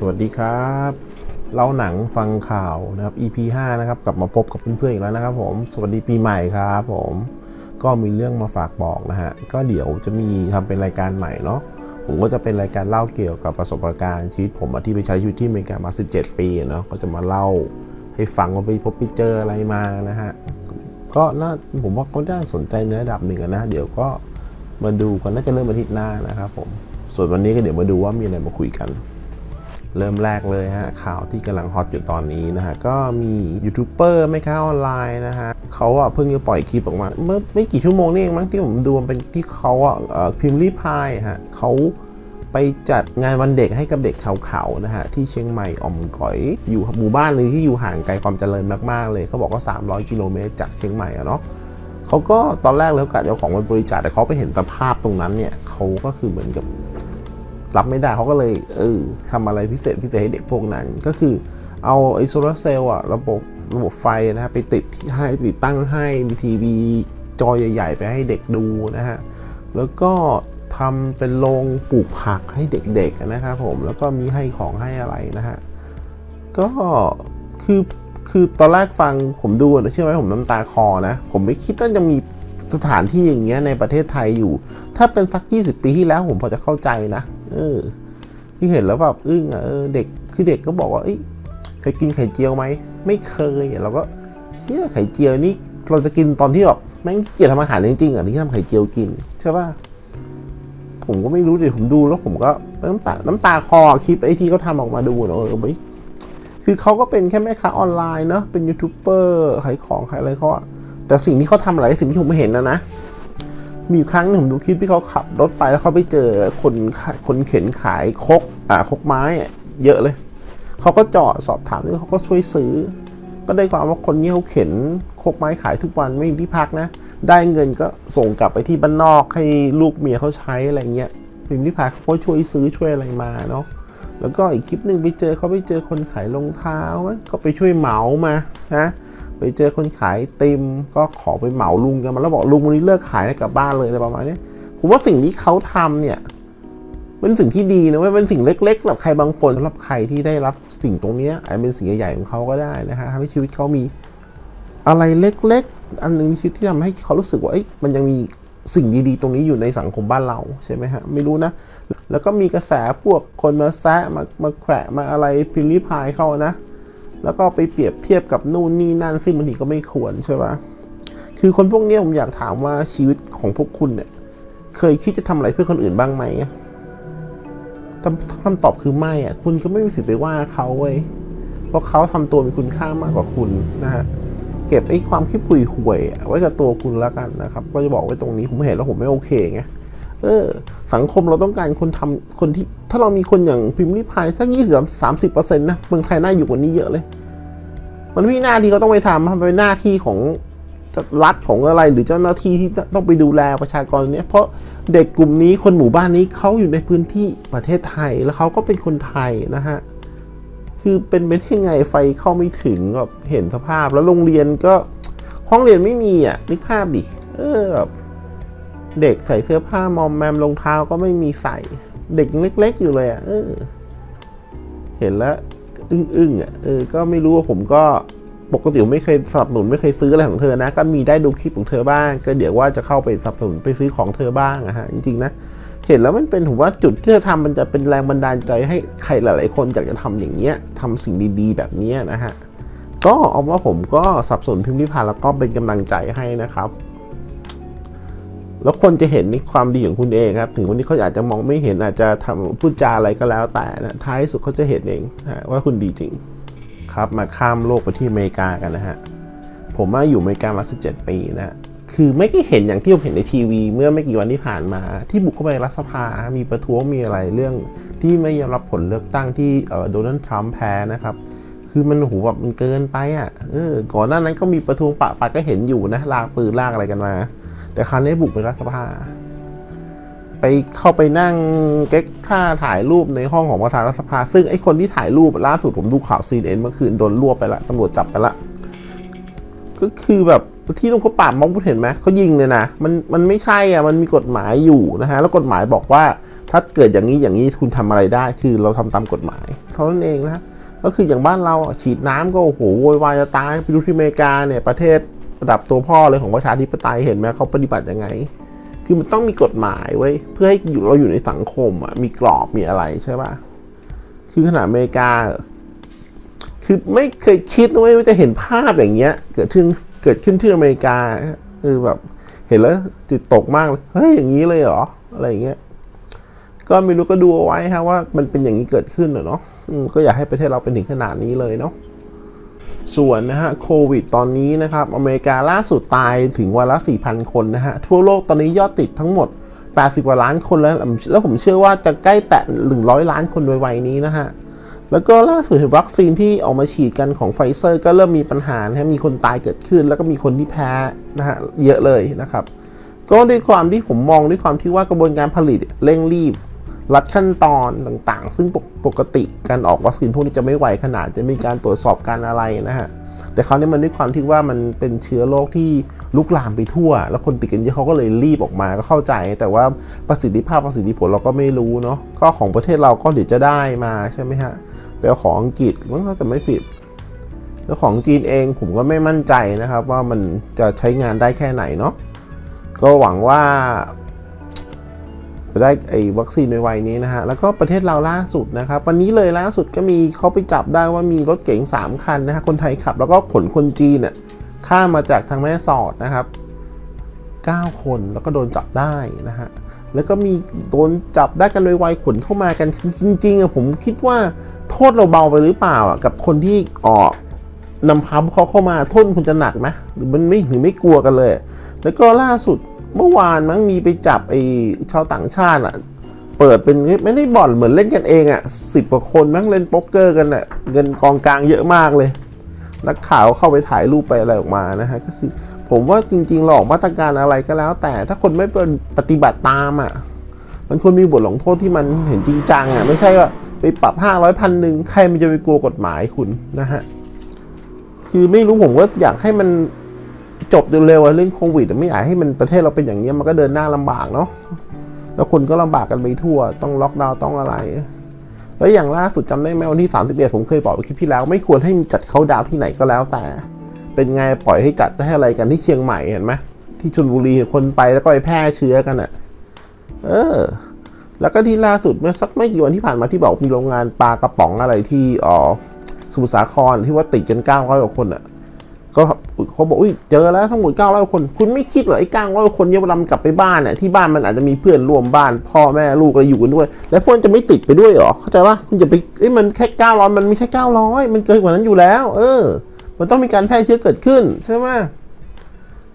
สวัสดีครับ เล่าหนังฟังข่าวนะครับ EP 5 นะครับ กลับมาพบกับเพื่อนๆอีกแล้วนะครับ ผม สวัสดีปีใหม่ครับผม ก็มีเรื่องมาฝากบอกนะฮะ ก็เดี๋ยวจะมีทำเป็นรายการใหม่เนาะ ผมก็จะเป็นรายการเล่าเกี่ยวกับประสบการณ์ชีวิตผมที่ไปใช้ชีวิตที่อเมริกามา 17 ปีเนาะ ก็จะมาเล่าให้ฟังว่าไปพบไปเจออะไรมานะฮะ ก็น่าผมว่าก็น่าสนใจในระดับหนึ่งนะ เดี๋ยวก็มาดูกันน่าจะเริ่มอาทิตย์หน้านะครับผม ส่วนวันนี้ก็เดี๋ยวมาดูว่ามีอะไรมาคุยกัน เริ่มแรกเลยฮะข่าวที่กำลังฮอตอยู่ตอนนี้นะฮะก็มียูทูบเบอร์ไม่ค้าออนไลน์นะฮะเขาอะเพิ่งจะปล่อยคลิปออกมา เมื่อไม่กี่ชั่วโมงนี่เองมั้งที่ผมดูมันเป็นที่เขาอะพิมพ์รีพายฮะเขาไปจัดงานวันเด็กให้กับเด็กชาวเขานะฮะที่เชียงใหม่อ่อมก๋อยอยู่หมู่บ้านหนึงที่อยู่ห่างไกลความเจริญมากๆเลยเขาบอกว่า 300 กิโลเมตรจากเชียงใหม่อะเนาะเขาก็ตอนแรกแล้วกะจะเอาของไปบริจาคแต่เขาไปเห็นสภาพตรงนั้นเนี่ยเขาก็คือเหมือนกับ รับไม่ได้เขาก็เลยเออทำอะไรพิเศษพิเศษให้เด็กพวกนั้น ก็คือเอาไอโซลาร์เซลล์อะระบบระบบไฟนะฮะไปติดให้ติดตั้งให้มีทีวีจอใหญ่ ๆ ไปให้เด็กดูนะฮะแล้วก็ทำเป็นโรงปลูกผักให้เด็กๆนะครับผมแล้วก็มีให้ของให้อะไรนะฮะก็คือคือตอนแรกฟังผมดูนะเชื่อไหมผมน้ำตาคอนะ ผมไม่คิดว่าจะมีสถานที่อย่างเงี้ยในประเทศไทยอยู่ ถ้าเป็นสัก 20 ปีที่แล้วผมพอจะเข้าใจนะ เออที่เห็นแล้วแบบอึ้งอะเออเด็กคือเด็กก็บอกว่าเอ้เคยกินไข่เจียวไหมไม่เคยอะเราก็เฮียไข่เจียวนี่เราจะกินตอนที่แบบแม่งเกียจทำอาหารจริงๆอะที่ทำไข่เจียวกินใช่ป่ะผมก็ไม่รู้ดิผมดูแล้วผมก็น้ำตาน้ำตาคอคลิปไอที่เขาทำออกมาดูเนอะเออไม่คือเขาก็เป็นแค่แม่ค้าออนไลน์เนอะเป็นยูทูบเบอร์ขายของขายอะไรเขาแต่สิ่งที่เขาทำอะไรสิ่งที่ผมไม่เห็นนะนะ มีครั้งหนึ่งผมดูคลิปที่เขาขับรถไปแล้วเขาไปเจอคนคนเข็นขายคกอ่าคกไม้เยอะเลย เขาก็จอดสอบถามด้วยเขาก็ช่วยซื้อ ก็ได้ความว่าคนนี้เขาเข็นคกไม้ขายทุกวันไม่มีที่พักนะ ได้เงินก็ส่งกลับไปที่บ้านนอกให้ลูกเมียเขาใช้อะไรเงี้ยพิมพ์ที่พักเขาก็ช่วยซื้อช่วยอะไรมาเนาะแล้วก็อีกคลิปหนึ่งไปเจอเขาไปเจอคนขายรองเท้าก็ไปช่วยเหมามานะ ไปเจอคนขายติมก็ขอไปเหมาลุงกันมาแล้วบอกลุงวันนี้เลิกขายแล้วกลับบ้านเลยอะไรประมาณนี้ผมว่าสิ่งที่เขาทำเนี่ยเป็นสิ่งที่ดีนะเว่าเป็นสิ่งเล็กๆสำหรับใครบางคนสำหรับใครที่ได้รับสิ่งตรงนี้อาจจะเป็นสิ่งใหญ่ๆของเขาก็ได้นะฮะทำให้ชีวิตเขามีอะไรเล็ก ๆ อันหนึงชีวิตที่ทำให้เขารู้สึกว่ามันยังมีสิ่งดีๆ ตรงนี้อยู่ในสังคมบ้านเราใช่ไหมฮะไม่รู้นะ แล้วก็มีกระแสพวกคนมาแซะมามาแขวะมาอะไรพิมพ์ริพายเข้านะ แล้วก็ไปเปรียบเทียบกับนู่นนี่นั่นซึ่งบางทีก็ไม่ควรใช่ปะคือคนพวกนี้ผมอยากถามว่าชีวิตของพวกคุณเนี่ย เคยคิดจะทำอะไรเพื่อคนอื่นบ้างไหมคำตอบคือไม่อะ คุณก็ไม่มีสิทธิ์ไปว่าเขาเว้ยเพราะเขาทำตัวมีคุณค่ามากกว่าคุณนะฮะเก็บไอ้ความคิดปุยห่วยไว้กับตัวคุณแล้วกันนะครับ ก็จะบอกไว้ตรงนี้ผมเห็นแล้วผมไม่โอเคไง ออ สังคมเราต้องการคนทำคนที่ ถ้าเรามีคนอย่างพิมพ์ริพายสักยี่สิบสามสิบเปอร์เซ็นต์นะเมืองไทยน่าอยู่กว่านี้เยอะเลย มันไม่หน้าที่เขาต้องไปทำมันเป็นหน้าที่ของรัฐของอะไรหรือเจ้าหน้าที่ที่ต้องไปดูแลประชากรเนี้ยเพราะเด็กกลุ่มนี้คนหมู่บ้านนี้เขาอยู่ในพื้นที่ประเทศไทยแล้วเขาก็เป็นคนไทยนะฮะคือเป็นไปได้ไงไฟเข้าไม่ถึงแบบเห็นสภาพแล้วโรงเรียนก็ห้องเรียนไม่มีอะนึกภาพดิเออแบบ เด็กใส่เสื้อผ้ามอมแมมรองเท้าก็ไม่มีใส่ เด็กยังเล็ก ๆ อยู่เลยอะเออ เห็นแล้วอึ้งๆอะเออก็ไม่รู้ว่าผมก็ปกติไม่เคยสนับสนุนไม่เคยซื้ออะไรของเธอนะ ก็มีได้ดูคลิปของเธอบ้าง ก็เดี๋ยวว่าจะเข้าไปสนับสนุนไปซื้อของเธอบ้างอะฮะจริงๆนะเห็นแล้วมันเป็นผมว่าจุดที่เธอทำมันจะเป็นแรงบันดาลใจให้ใครหลาย ๆ คนอยากจะทำอย่างเงี้ยทำสิ่งดีๆ แบบเนี้ยนะฮะก็เอาว่าผมก็สนับสนุนพิมพ์ริพาแล้วก็เป็นกำลังใจให้นะครับ แล้วคนจะเห็นในความดีของคุณเองครับ ถึงวันนี้เขาอาจจะมองไม่เห็นอาจจะทำพูดจาอะไรก็แล้วแต่นะท้ายสุดเขาจะเห็นเองนะว่าคุณดีจริง ครับมาข้ามโลกไปที่อเมริกากันนะฮะผมมาอยู่อเมริกามา 17 ปีนะคือไม่ได้เห็นอย่างที่ผมเห็นในทีวี เมื่อไม่กี่วันที่ผ่านมา ที่บุกเข้าไปรัฐสภา มีประท้วงมีอะไรเรื่อง ที่ไม่ยอมรับผลเลือกตั้งที่โดนัลด์ทรัมป์แพ้นะครับคือมันโหแบบมันเกินไปอะเออก่อนหน้านั้นก็มีประท้วงปะปะก็เห็นอยู่นะลากปืนลากอะไรกันมา แต่คราวนี้บุกไปรัฐสภา ไปเข้าไปนั่งเก๊กท่าถ่ายรูปในห้องของประธานรัฐสภา ซึ่งไอ้คนที่ถ่ายรูปล่าสุดผมดูข่าวซีเอ็นเมื่อคืนโดนรวบไปละตำรวจจับไปละ ก็คือแบบที่ตรงเขาปราบมองพูดเห็นไหมเขายิงเลยนะมันมันไม่ใช่อะมันมีกฎหมายอยู่นะฮะแล้วกฎหมายบอกว่า ถ้าเกิดอย่างนี้อย่างนี้คุณทำอะไรได้ คือเราทำตามกฎหมายเท่านั้นเองนะก็คืออย่างบ้านเราฉีดน้ำก็โอ้โหโวยวายจะตายไปดูที่อเมริกาเนี่ยประเทศ ระดับตัวพ่อเลยของประชาธิปไตยเห็นไหมเขาปฏิบัติยังไง คือมันต้องมีกฎหมายไว้เพื่อให้อยู่เราอยู่ในสังคมอะมีกรอบมีอะไรใช่ป่ะคือขนาดอเมริกา คือไม่เคยคิดนะเว้ยว่าจะเห็นภาพอย่างเงี้ย เกิดขึ้นเกิดขึ้นที่อเมริกาคือแบบเห็นแล้วจิตตกมากเลยเฮ้ยอย่างนี้เลยเหรออะไรอย่างเงี้ยก็ไม่รู้ก็ดูเอาไว้ฮะว่ามันเป็นอย่างนี้เกิดขึ้นเหรอเนาะก็อยากให้ประเทศเราเป็นถึงขนาดนี้เลยเนาะ ส่วนนะฮะโควิดตอนนี้นะครับอเมริกาล่าสุดตายถึงวันละ 4,000 คนนะฮะ ทั่วโลกตอนนี้ยอดติดทั้งหมด 80 กว่าล้านคนแล้ว แล้วผมเชื่อว่าจะใกล้แตะ 100 ล้านคนโดยวัยนี้นะฮะ แล้วก็ล่าสุดวัคซีนที่ออกมาฉีดกันของไฟเซอร์ ก็เริ่มมีปัญหานะฮะมีคนตายเกิดขึ้น แล้วก็มีคนที่แพ้นะฮะเยอะเลยนะครับ ก็ด้วยความที่ผมมองด้วยความที่ว่ากระบวนการผลิตเร่งรีบ รัดขั้นตอนต่างๆ ซึ่งปกปกติการออกวัคซีนพวกนี้จะไม่ไวขนาดจะมีการตรวจสอบการอะไรนะฮะแต่คราวนี้มันด้วยความที่ว่ามันเป็นเชื้อโรคที่ลุกลามไปทั่ว แล้วคนติดกันเยอะเขาก็เลยรีบออกมาก็เข้าใจ แต่ว่าประสิทธิภาพประสิทธิผลเราก็ไม่รู้เนาะก็ของประเทศเราก็เดี๋ยวจะได้มาใช่ไหมฮะไปเอาของอังกฤษมันก็จะไม่ผิดแล้วของจีนเองผมก็ไม่มั่นใจนะครับ ว่ามันจะใช้งานได้แค่ไหนเนาะก็หวังว่า ได้ไอ้วัคซีนในวัยนี้นะฮะ แล้วก็ประเทศเราล่าสุดนะครับ วันนี้เลยล่าสุดก็มีเขาไปจับได้ว่ามีรถเก๋ง 3 คันนะฮะ คนไทยขับ แล้วก็ขนคนจีนเนี่ยข้ามมาจากทางแม่สอดนะครับ 9 คนแล้วก็โดนจับได้นะฮะ แล้วก็มีโดนจับได้กันโดยวัยขนเข้ามากันจริงๆอะผมคิดว่าโทษเราเบาไปหรือเปล่าอะกับคนที่ออกนำพาพวกเขาเข้ามาโทษคุณจะหนักไหมหรือมันไม่หรือไม่กลัวกันเลย แล้วก็ล่าสุด เมื่อวานมั้งมีไปจับไอ้ชาวต่างชาติอะ เปิดเป็นไม่ได้บ่อนเหมือนเล่นกันเองอะสิบกว่าคนมั้งเล่นโป๊กเกอร์กันอะเงินกองกลางเยอะมากเลย นักข่าวเข้าไปถ่ายรูปไปอะไรออกมานะฮะก็คือ ผมว่าจริงๆเราอกมาตรการอะไรก็แล้ว แต่ถ้าคนไม่ปฏิบัติตามอะ มันควรมีบทลงโทษที่มันเห็นจริงจังอะไม่ใช่ว่าไปปรับห้าร้อยพันหนึ่งใครมันจะไปกลัวกฎหมายคุณนะฮะคือไม่รู้ผมว่าอยากให้มัน จบเร็วๆอะเรื่องโควิดอะไม่อยากให้มันประเทศเราเป็นอย่างนี้มันก็เดินหน้าลำบากเนาะแล้วคนก็ลำบากกันไปทั่ว ต้องล็อกดาวน์ต้องอะไร แล้วอย่างล่าสุดจำได้ไหมวันที่ 31 ผมเคยบอกไปคลิปที่แล้ว ไม่ควรให้มีจัดเขาดาวที่ไหนก็แล้วแต่ เป็นไงปล่อยให้จัดได้อะไรกันที่เชียงใหม่เห็นไหมที่ชลบุรีคนไปแล้วก็ไปแพร่เชื้อกันอะเออ แล้วก็ที่ล่าสุดเมื่อสักไม่กี่วันที่ผ่านมาที่บอกมีโรงงานปลากระป๋องอะไรที่อ๋อสมุทรสาครที่ว่าติดกันเก้าร้อยกว่าคนอะ ก็เขาบอกอุ้ยเจอแล้วทั้งหมด900 คน คุณไม่คิดเหรอไอ้900คนเนี่ยเวลามกลับไปบ้านเนี่ยที่บ้านมันอาจจะมีเพื่อนร่วมบ้าน พ่อแม่ลูกอะไรอยู่กันด้วย แล้วพวกนจะไม่ติดไปด้วยเหรอเข้าใจว่าคุณจะไปเอ้ยมันแค่900มันไม่ใช่900 มันเกินกว่านั้นอยู่แล้ว เออ มันต้องมีการแพร่เชื้อเกิดขึ้นใช่ไหม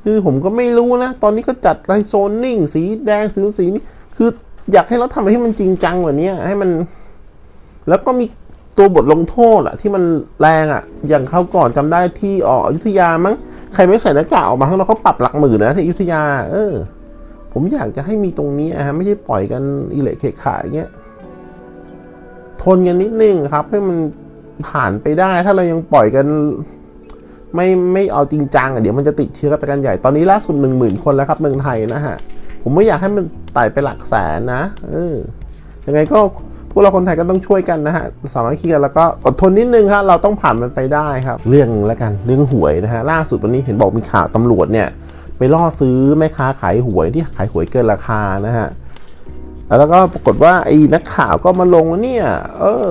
คือผมก็ไม่รู้นะ ตอนนี้ก็จัดไรโซนนิ่ง สีแดงสีสีนี้คืออยากให้เราทำอะไรที่มันจริงจังกว่านี้ให้มัน แล้วก็มี ตัวบทลงโทษอะที่มันแรงอะอย่างเขาก่อนจำได้ที่อออยุธยามั้งใครไม่ใส่หน้ากากออกมาข้างนอกเขาปรับหลักหมื่นนะที่อยุธยา เออ ผมอยากจะให้มีตรงนี้อะฮะไม่ใช่ปล่อยกันอิเละเคขาอย่างเงี้ยทนกันนิดนึงครับ ให้มันผ่านไปได้ ถ้าเรายังปล่อยกัน ไม่ไม่เอาจริงจังอะเดี๋ยวมันจะติดเชื้อไปกันใหญ่ตอนนี้ล่าสุดหนึ่งหมื่นคนแล้วครับเมืองไทยนะฮะผมไม่อยากให้มันไต่ไปหลักแสนนะเออยังไงก็ พวกเราคนไทยก็ต้องช่วยกันนะฮะสามัคคีกันแล้วก็อดทนนิดนึงครับเราต้องผ่านมันไปได้ครับ เรื่องแล้วกันเรื่องหวยนะฮะล่าสุดวันนี้เห็นบอกมีข่าวตำรวจเนี่ยไปล่อซื้อแม่ค้าขายหวยที่ขายหวยเกินราคานะฮะแล้วก็ปรากฏว่าไอ้นักข่าวก็มาลงว่าเนี่ยเออ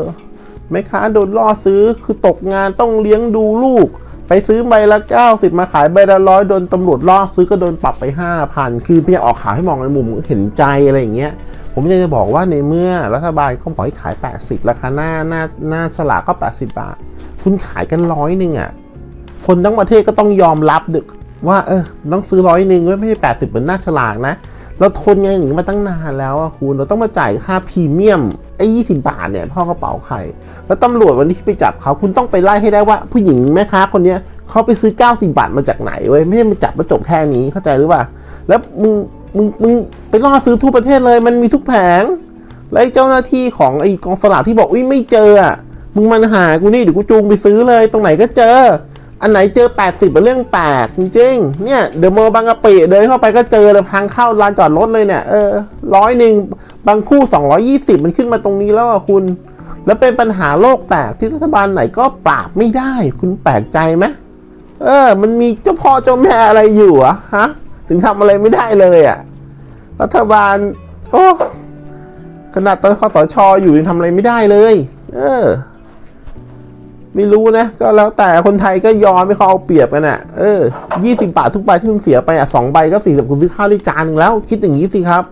แม่ค้าโดนล่อซื้อคือตกงานต้องเลี้ยงดูลูก ไปซื้อใบละ 90 มาขายใบละร้อยโดนตำรวจล่อซื้อก็โดนปรับไป 5,000 คือพี่ออกข่าวให้มองในมุมเห็นใจอะไรอย่างเงี้ย ผมอยากจะบอกว่าในเมื่อรัฐบาลเขาบอกให้ขาย 80 ราคาหน้าหน้าหน้าฉลากก็ 80 บาท คุณขายกันร้อยหนึ่งอะ คนทั้งประเทศก็ต้องยอมรับดึกว่าเออต้องซื้อร้อยหนึ่งไม่ใช่ 80 เหมือนหน้าฉลากนะ เราทนกันอย่างนี้มาตั้งนานแล้วอะคุณเราต้องมาจ่ายค่าพรีเมียมไอ้ยี่สิบาทเนี่ยพ่อกระเป๋าใคร แล้วตำรวจวันนี้ที่ไปจับเขาคุณต้องไปไล่ให้ได้ว่าผู้หญิงแม่ค้าคนเนี้ยเขาไปซื้อ 90 บาทมาจากไหนเว้ยไม่ใช่มาจับแล้วจบแค่นี้เข้าใจหรือเปล่าแล้วมึง มึงมึงไปล่อซื้อทั่วประเทศเลย มันมีทุกแผง แล้วไอเจ้าหน้าที่ของไอ้กองสลากที่บอกอุ้ยไม่เจออะมึงมันหากูนี่เดี๋ยวกูจูงไปซื้อเลย ตรงไหนก็เจอ อันไหนเจอ 80เป็นเรื่องแปลกจริงๆ เนี่ยเดอะมอลล์บางกะปิเดินเข้าไปก็เจอเลยพังเข้าลานจอดรถเลยเนี่ยเออร้อยหนึ่งบางคู่ 220 มันขึ้นมาตรงนี้แล้วอะคุณ แล้วเป็นปัญหาโลกแตกที่รัฐบาลไหนก็ปราบไม่ได้ คุณแปลกใจไหมเออ มันมีเจ้าพ่อเจ้าแม่อะไรอยู่อะฮะ ถึงทำอะไรไม่ได้เลยอะรัฐบาล โอ้ขนาดตอนคอสชอยู่ยังทำอะไรไม่ได้เลย เออ ไม่รู้นะ ก็แล้วแต่คนไทยก็ยอมไม่เขาเอาเปรียบกันอะ่ะ เออยี่สิบาททุกใบที่คุณเสียไปอะสองใบก็สี่สิบคุณซื้อข้าวได้จานหนึ่งแล้ว คิดอย่างนี้สิครับ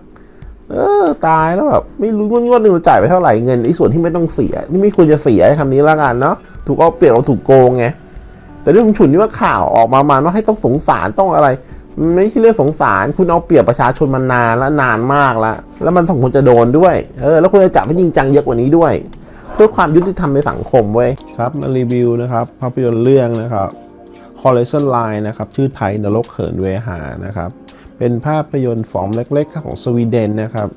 เออ ตายแล้วแบบไม่รู้งวดๆหนึ่งเราจ่ายไปเท่าไหร่เงินไอ้ส่วนที่ไม่ต้องเสีย นี่ไม่ควรจะเสียคำนี้ละกันเนาะถูกเอาเปรียบเราถูกโกงไงแต่เรื่องฉุนนี่ว่าข่าวออกมามาว่าให้ต้องสงสารต้องอะไร ไม่ใช่เรื่องสงสาร คุณเอาเปรียบประชาชนมานานแล้วนานมากแล้ว แล้วมันสมควรจะโดนด้วย เออ แล้วควรจะจับให้จริงจังเยอะกว่านี้ด้วย เพื่อความยุติธรรมในสังคมเว้ย ครับมารีวิวนะครับ ภาพยนตร์เรื่องนะครับ Horizon Line นะครับ ชื่อไทยนรกเขินเวหานะครับ เป็นภาพยนตร์ฟอร์มเล็ก ๆ ของสวีเดนนะครับ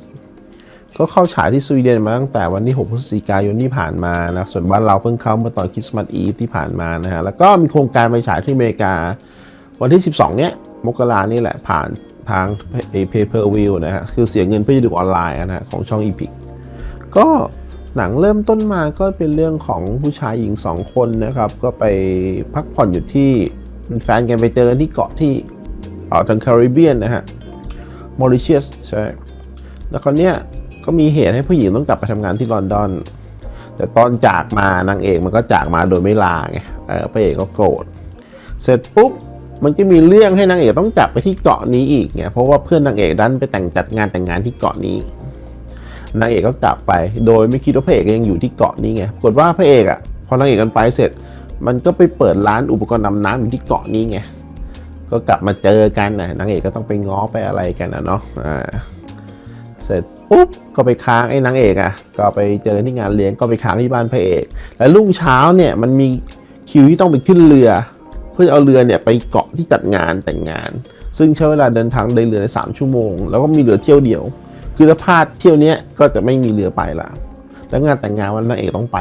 ก็เข้าฉายที่สวีเดนมาตั้งแต่วันที่ 6 พฤศจิกายนที่ผ่านมานะ ส่วนบ้านเราเพิ่งเข้าเมื่อตอนคริสต์มาสอีฟที่ผ่านมานะฮะ แล้วก็มีโครงการไปฉายที่อเมริกา วันที่ 12 เนี้ยมกรานี่แหละผ่านทาง pay per view นะฮะคือเสียเงินเพื่อจะดูออนไลน์นะฮะของช่อง Epic ก็หนังเริ่มต้นมาก็เป็นเรื่องของผู้ชายหญิงสองคนนะครับ ก็ไปพักผ่อนอยู่ที่แฟนกันไปเจอกันที่เกาะที่เอ่อทางแคริบเบียนนะฮะมอริเชียสใช่ แล้วคนเนี้ยก็มีเหตุให้ผู้หญิงต้องกลับไปทำงานที่ลอนดอน แต่ตอนจากมานางเอกมันก็จากมาโดยไม่ลาไงเออพระเอกก็โกรธ เสร็จปุ๊บ มันก็มีเรื่องให้นางเอกต้องกลับไปที่เกาะนี้อีกไงเพราะว่าเพื่อนนางเอกดันไปแต่งจัดงานแต่งงานที่เกาะนี้นางเอกก็กลับไป โดยไม่คิดว่าพระเอกยังอยู่ที่เกาะนี้ไงปรากฏว่าพระเอกอะพอนางเอกกันไปเสร็จ มันก็ไปเปิดร้านอุปกรณ์ดำน้ำอยู่ที่เกาะนี้ไงก็กลับมาเจอกันนะนางเอกก็ต้องไปง้อไปอะไรกันนะเนาะอ่าเสร็จปุ๊บก็ไปค้างไอ้นางเอกอะ ก็ไปเจอที่งานเลี้ยงก็ไปค้างที่บ้านพระเอก แล้วรุ่งเช้าเนี่ยมันมีคิวที่ต้องไปขึ้นเรือ เพื่อเอาเรือเนี่ยไปเกาะที่จัดงานแต่งงาน ซึ่งใช้เวลาเดินทางในเรือในสามชั่วโมง แล้วก็มีเรือเที่ยวเดียว คือถ้าพลาดเที่ยวเนี้ยก็จะไม่มีเรือไปละแล้วงานแต่งงานวันนางเอกต้องไป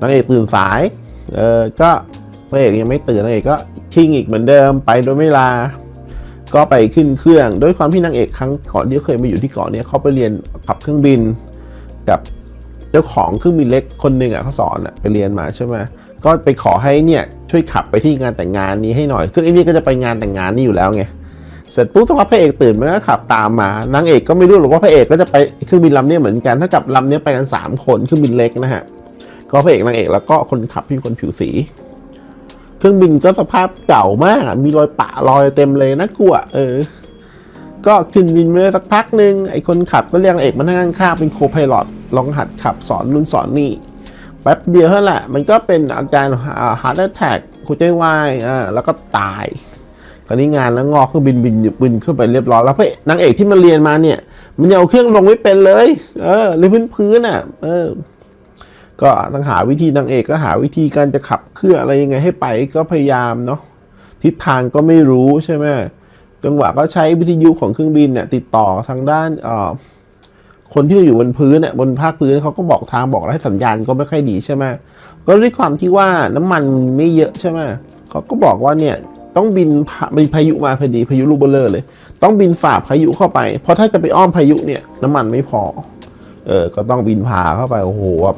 นางเอกตื่นสายเออก็พระเอกยังไม่ตื่นนางเอกก็ชิงอีกเหมือนเดิมไปโดยไม่ลา ก็ไปขึ้นเครื่องด้วยความที่นางเอกครั้งก่อนที่เคยมาอยู่ที่เกาะเนี้ยเขาไปเรียนขับเครื่องบินกับเจ้าของเครื่องบินเล็กคนหนึ่งอะเขาสอนอะไปเรียนมาใช่ไหมก็ไปขอให้เนี่ย ช่วยขับไปที่งานแต่งงานนี้ให้หน่อย ซึ่งไอ้นี่ก็จะไปงานแต่งงานนี่อยู่แล้วไงเสร็จปุ๊บสักพักพระเอกตื่นมันก็ขับตามมานางเอกก็ไม่รู้หรอกว่าพระเอกก็จะไปเครื่องบินลำนี้เหมือนกันถ้ากับลำนี้ไปกันสามคนเครื่องบินเล็กนะฮะก็พระเอกนางเอกแล้วก็คนขับที่คนผิวสี เครื่องบินก็สภาพเก่ามากอะมีรอยปะรอยเต็มเลยนะกลัวเออ ก็ขึ้นบินไปได้สักพักหนึ่งไอ้คนขับก็เรียกนางเอกมานั่งข้างเป็นโคพายลอตลองหัดขับสอนนู่นสอนนี่ แป๊บเดียวเท่านั้นแหละ มันก็เป็นอาการฮาร์ดแทกหัวใจวายอ่าแล้วก็ตายคราวนี้งานแล้วงอเครื่องบินบินบินขึ้นไปเรียบร้อยแล้วพระนางเอกที่มันเรียนมาเนี่ย มันยังเอาเครื่องลงไม่เป็นเลย เออเลยพื้นพื้นๆอะ เออ ก็ต้องหาวิธีนางเอกก็หาวิธีการจะขับเครื่องอะไรยังไงให้ไปก็พยายามเนาะทิศทางก็ไม่รู้ใช่ไหมจังหวะก็ใช้วิทยุของเครื่องบินเนี่ยติดต่อทางด้านเอ่อ คนที่อยู่บนพื้นเนี่ยบนภาคพื้นเขาก็บอกทางบอกอะไรสัญญาณก็ไม่ค่อยดีใช่ไหมก็ด้วยความที่ว่าน้ำมันไม่เยอะใช่ไหมเขาก็บอกว่าเนี่ยต้องบินผ่ามีพายุมาพอดีพายุลูกเบลเลอร์เลย ต้องบินฝ่าพายุเข้าไป เพราะถ้าจะไปอ้อมพายุเนี่ยน้ำมันไม่พอ เออ ก็ต้องบินผ่าเข้าไปโอ้โหแบบ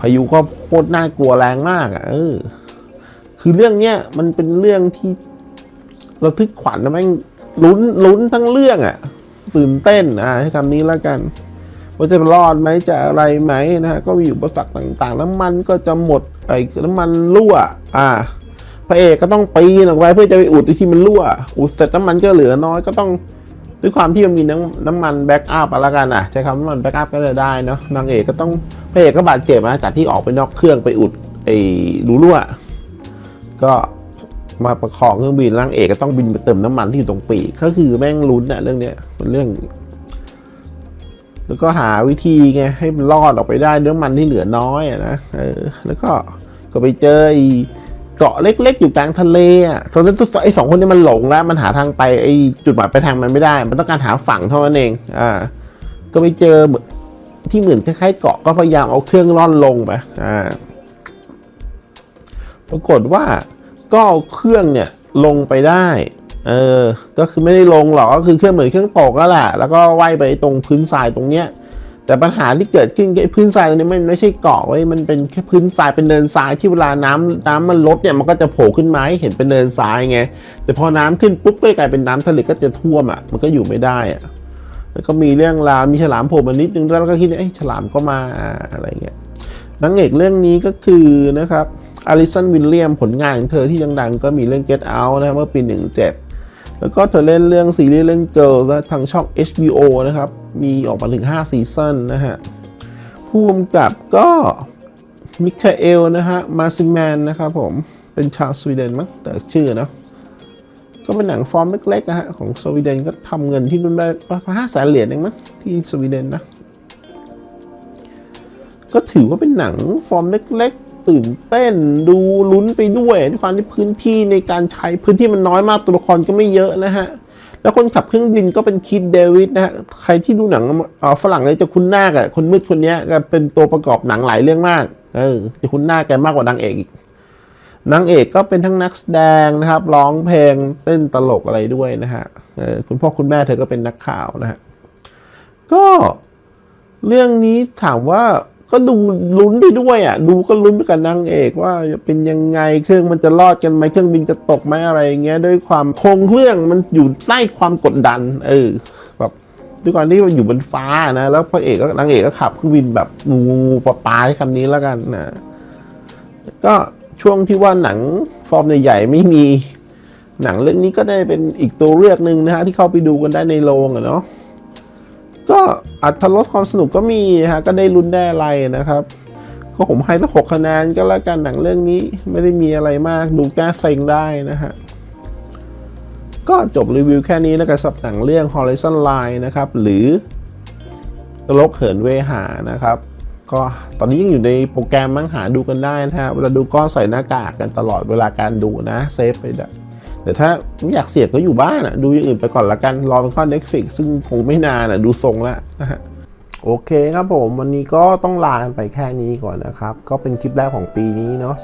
พายุก็โคตรน่ากลัวแรงมากอะเออ คือเรื่องเนี้ยมันเป็นเรื่องที่ระทึกขวัญนะแม่งลุ้นลุ้นทั้งเรื่องอะ ตื่นเต้นอะให้คำนี้แล้วกัน ว่าจะรอดไหมจะอะไรไหมนะฮะก็มีอุปสรรคต่างๆ น้ำมันก็จะหมดไอ้น้ำมันรั่ว อ่า พระเอกก็ต้องปีนออกไปเพื่อจะไปอุดที่มันรั่ว อุดเสร็จน้ำมันก็เหลือน้อยก็ต้องด้วยความที่มันมีน้ำน้ำมันแบ็กอัพอะไรกันอะใช้คำว่าน้ำมันแบ็กอัพก็จะได้เนาะนางเอกก็ต้องพระเอกก็บาดเจ็บนะจากที่ออกไปนอกเครื่องไปอุดไอ้รูรั่ว ก็ มาประคองเครื่องบินร่างเอกก็ต้องบินไปเติมน้ำมันที่อยู่ตรงปีกก็คือแม่งลุ้นอะเรื่องเนี้ยมันเรื่อง แล้วก็หาวิธีไงให้มันรอดออกไปได้น้ำมันที่เหลือน้อยอะนะเออ แล้วก็ก็ไปเจอเกาะเล็ก ๆ อยู่กลางทะเลอะตอนนั้นไอ้สองคนนี้มันหลงแล้ว มันหาทางไปไอ้จุดหมายปลายทางมันไม่ได้ มันต้องการหาฝั่งเท่านั้นเอง อ่า ก็ไปเจอที่เหมือนคล้ายๆเกาะก็พยายามเอาเครื่องร่อนลงไป อ่า ปรากฏว่า ก็เอาเครื่องเนี่ยลงไปได้ เออ ก็คือไม่ได้ลงหรอก ก็คือเครื่องเหมือนเครื่องตกแล้วแหละ แล้วก็ว่ายไปตรงพื้นทรายตรงเนี้ย แต่ปัญหาที่เกิดขึ้นไอ้พื้นทรายตรงนี้มันไม่ใช่เกาะไว้ยมันเป็นแค่พื้นทรายเป็นเนินทรายที่เวลาน้ำน้ำมันลดเนี่ยมันก็จะโผล่ขึ้นมาให้เห็นเป็นเนินทรายไง แต่พอน้ำขึ้นปุ๊บก็กลายเป็นน้ำทะเลก็จะท่วมอะ มันก็อยู่ไม่ได้อะ แล้วก็มีเรื่องราวมีฉลามโผล่มานิดนึงแล้วก็คิดว่าเอ้ฉลามก็มาอะไรเงี้ยนางเอกเรื่องนี้ก็คือนะครับ อลิสันวิลเลียมผลงานของเธอที่ดังๆก็มีเรื่อง Get Out นะครับเมื่อปี 17 แล้วก็เธอเล่นเรื่องซีรีส์เรื่อง Girls นะทางช่อง HBO นะครับ มีออกมาถึง 5 ซีซันนะฮะผู้กำกับก็มิคาเอลนะฮะมาซิแมนนะครับผมเป็นชาวสวีเดนมั้งแต่ชื่อเนาะก็เป็นหนังฟอร์มเล็กๆนะฮะของสวีเดนก็ทำเงินที่นู่นได้ประมาณห้าแสนเหรียญเองมั้งที่สวีเดนนะก็ถือว่าเป็นหนังฟอร์มเล็กๆ ตื่นเต้นดูลุ้นไปด้วยด้วยความที่พื้นที่ในการใช้พื้นที่มันน้อยมากตัวละครก็ไม่เยอะนะฮะ แล้วคนขับเครื่องบินก็เป็นคิดเดวิดนะฮะ ใครที่ดูหนังอ่อฝรั่งเลยจะคุ้นหน้ากับคนมืดคนนี้เป็นตัวประกอบหนังหลายเรื่องมากเออจะคุ้นหน้าแกมากกว่านางเอกอีกนางเอกก็เป็นทั้งนักแสดงนะครับร้องเพลงเต้นตลกอะไรด้วยนะฮะคุณพ่อคุณแม่เธอก็เป็นนักข่าวนะฮะก็เรื่องนี้ถามว่า ก็ดูลุ้นไปด้วยอะ ดูก็ลุ้นไปกับนางเอกว่าจะเป็นยังไงเครื่องมันจะรอดกันไหมเครื่องบินจะตกไหมอะไรอย่างเงี้ยด้วยความโครงเครื่องมันอยู่ใต้ความกดดัน เออแบบด้วยความที่มันอยู่บนฟ้านะแล้วพระเอกก็นางเอกก็ขับเครื่องบินแบบงูปลาปลาใช้คำนี้แล้วกันนะก็ช่วงที่ว่าหนังฟอร์มใหญ่ๆไม่มี หนังเรื่องนี้ก็ได้เป็นอีกตัวเลือกหนึ่งนะฮะที่เข้าไปดูกันได้ในโรงอะเนาะ ก็อัตรสความสนุกก็มีฮะก็ได้ลุ้นได้อะไรนะครับ ก็ผมให้ตั้งหกคะแนนก็แล้วกันหนังเรื่องนี้ไม่ได้มีอะไรมากดูแก้เซ็งได้นะฮะก็จบรีวิวแค่นี้แล้วกันสำหรับหนังเรื่อง Horizon Line นะครับ หรือตลกเหินเวหานะครับ ก็ตอนนี้ยังอยู่ในโปรแกรมมั้งหาดูกันได้นะฮะเวลาดูก็ใส่หน้ากากกันตลอดเวลาการดูนะเซฟไปด้วย แต่ถ้าไม่อยากเสียก็อยู่บ้านอะดูอย่างอื่นไปก่อนละกันรอเป็นข้อ Netflix ซึ่งคงไม่นานอะดูทรงแล้วนะฮะโอเคครับผม วันนี้ก็ต้องลากันไปแค่นี้ก่อนนะครับ ก็เป็นคลิปแรกของปีนี้เนาะ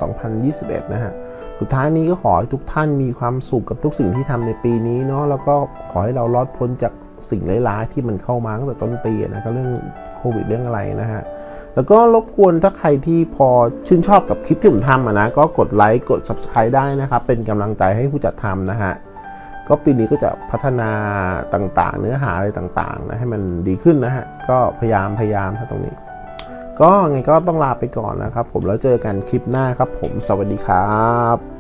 2021 นะฮะ สุดท้ายนี้ก็ขอให้ทุกท่านมีความสุขกับทุกสิ่งที่ทำในปีนี้เนาะ แล้วก็ขอให้เรารอดพ้นจากสิ่งร้ายๆที่มันเข้ามาตั้งแต่ต้นปีนะก็เรื่องโควิดเรื่องอะไรนะฮะ แล้วก็รบกวนถ้าใครที่พอชื่นชอบกับคลิปที่ผมทำนะ ก็กดไลค์กด Subscribe ได้นะครับ เป็นกำลังใจให้ผู้จัดทำนะฮะ ก็ปีนี้ก็จะพัฒนาต่างๆ เนื้อหาอะไรต่างๆนะให้มันดีขึ้นนะฮะ ก็พยายามพยายามนะตรงนี้ ก็ไงก็ต้องลาไปก่อนนะครับ ผมแล้วเจอกันคลิปหน้าครับ ผมสวัสดีครับ